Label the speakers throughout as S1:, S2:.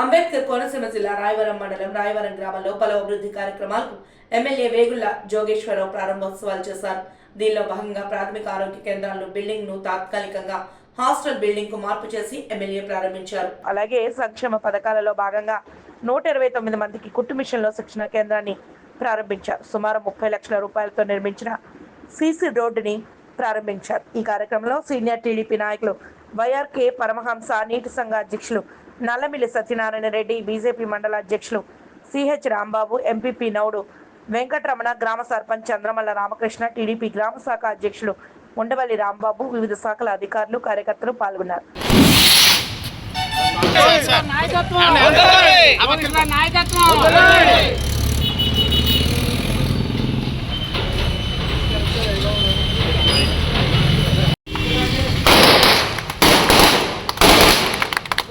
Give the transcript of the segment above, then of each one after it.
S1: అంబేద్కర్ కోనసీమ జిల్లా రాయవరం మండలం రాయవరం గ్రామంలో పలు అభివృద్ధి కార్యక్రమాలకు ఎమ్మెల్యే వేగుళ్ళ జోగేశ్వరరావు ప్రారంభోత్సవాలు చేశారు. దీనిలో భాగంగా ప్రాథమిక ఆరోగ్య కేంద్రాలను బిల్డింగ్ను తాత్కాలికంగా హాస్టల్ బిల్డింగ్కు మార్పు చేసి ఎమ్మెల్యే ప్రారంభించారు. అలాగే సంక్షేమ పథకాలలో భాగంగా నూట ఇరవై తొమ్మిది మందికి కుట్టు మిషన్లో శిక్షణ కేంద్రాన్ని ప్రారంభించారు. సుమారు ముప్పై లక్షల రూపాయలతో నిర్మించిన సీసీ రోడ్డుని ప్రారంభించారు. ఈ కార్యక్రమంలో సీనియర్ టీడీపీ నాయకులు వైఆర్కే పరమహంస నీటి సంఘ అధ్యక్షులు నల్లమిల్లి సత్యనారాయణ రెడ్డి బీజేపీ మండల అధ్యక్షులు సిహెచ్ రాంబాబు ఎంపీపీ నౌడు వెంకటరమణ గ్రామ సర్పంచ్ చంద్రమల్ల రామకృష్ణ టీడీపీ గ్రామ శాఖ అధ్యక్షులు ఉండవల్లి రాంబాబు వివిధ శాఖల అధికారులు కార్యకర్తలు పాల్గొన్నారు.
S2: నాయకత్వం!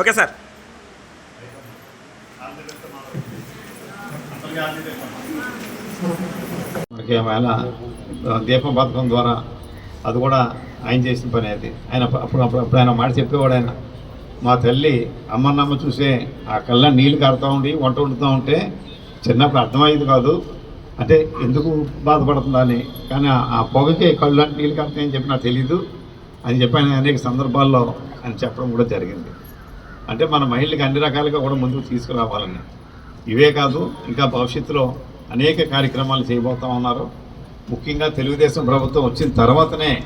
S3: Okay sir.
S4: ఒకవేళ దీపం పథకం ద్వారా అది కూడా ఆయన చేసిన పని అది. ఆయన అప్పుడు అప్పుడు అప్పుడు ఆయన మాట చెప్పేవాడు ఆయన. మా తల్లి అమ్మన్నమ్మ చూసే ఆ కళ్ళ నీళ్ళు కారుతూ ఉండి వంట వండుతూ ఉంటే చిన్నప్పుడు అర్థమయ్యేది కాదు. అంటే ఎందుకు బాధపడుతుందని కానీ ఆ- పొగకి కళ్ళు అంటే నీళ్ళు కారుతాయని చెప్పి నాకు తెలీదు. అని చెప్పి ఆయన అనేక సందర్భాల్లో అని చెప్పడం కూడా జరిగింది. అంటే మన మహిళలకు అన్ని రకాలుగా కూడా ముందుకు తీసుకురావాలని. ఇవే కాదు ఇంకా భవిష్యత్తులో అనేక కార్యక్రమాలు చేయబోతా ఉన్నారు. ముఖ్యంగా తెలుగుదేశం ప్రభుత్వం వచ్చిన తర్వాతనే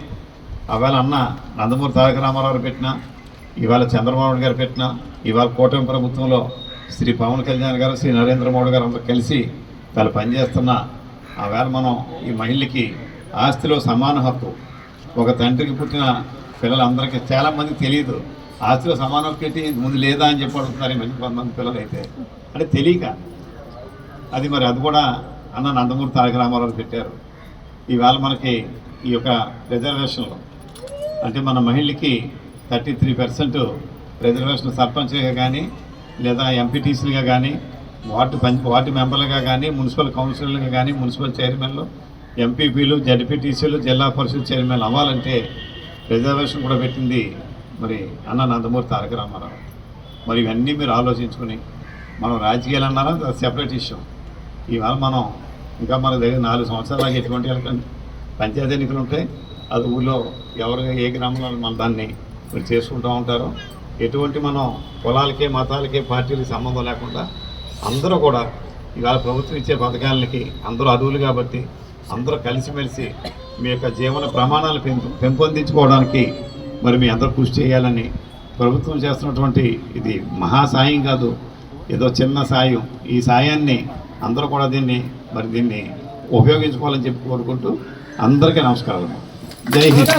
S4: ఆవేళ అన్న నందమూరి తారక రామారావు పెట్టిన ఇవాళ చంద్రబాబు నాయుడు గారు పెట్టిన ఇవాళ కూటమి ప్రభుత్వంలో శ్రీ పవన్ కళ్యాణ్ గారు శ్రీ నరేంద్ర మోడీ గారు అందరూ కలిసి వాళ్ళు పనిచేస్తున్న ఆవేళ మనం ఈ మహిళకి ఆస్తిలో సమాన హక్కు. ఒక తండ్రికి పుట్టిన పిల్లలందరికీ చాలామంది తెలియదు. ఆస్తిలో సమాన హక్కు ఏంటి? ముందు లేదా అని చెప్పి అడుగుతున్నారు ఈ కొంతమంది పిల్లలు అయితే అంటే తెలియక. అది మరి అది కూడా అన్న నందమూరి తారక రామారావు పెట్టారు. ఈవేళ మనకి ఈ యొక్క రిజర్వేషన్లు. అంటే మన మహిళకి థర్టీ త్రీ పర్సెంట్ రిజర్వేషన్ సర్పంచ్గా కానీ లేదా ఎంపీటీసీలుగా కానీ వార్డు పంచ వార్డు మెంబర్లుగా కానీ మున్సిపల్ కౌన్సిలర్లుగా కానీ మున్సిపల్ చైర్మన్లు ఎంపీపీలు జడ్పీటీసీలు జిల్లా పరిషత్ చైర్మన్ అవ్వాలంటే రిజర్వేషన్ కూడా పెట్టింది మరి అన్న నందమూరి తారక రామారావు. మరి ఇవన్నీ మీరు ఆలోచించుకుని మనం రాజకీయాలు అన్నారా? అది సెపరేట్ ఇష్యూ ఇవాళ మనం ఇంకా మన దగ్గర నాలుగు సంవత్సరాలకి ఎటువంటి పంచాయతీ ఎన్నికలు ఉంటాయి. అది ఊళ్ళో ఎవరు ఏ గ్రామంలో మన దాన్ని మీరు చేసుకుంటూ ఉంటారో. ఎటువంటి మనం కులాలకే మతాలకే పార్టీలకి సంబంధం లేకుండా అందరూ కూడా ఇవాళ ప్రభుత్వం ఇచ్చే పథకాలకి అందరూ అర్హులు కాబట్టి అందరూ కలిసిమెలిసి మీ యొక్క జీవన ప్రమాణాలు పెంపు పెంపొందించుకోవడానికి మరి మీ అందరూ కృషి చేయాలని ప్రభుత్వం చేస్తున్నటువంటి ఇది మహా సాయం కాదు ఏదో చిన్న సాయం. ఈ సాయాన్ని అందరూ కూడా దీన్ని మరి దీన్ని ఉపయోగించుకోవాలని చెప్పి కోరుకుంటూ అందరికీ నమస్కారం జై హింద్.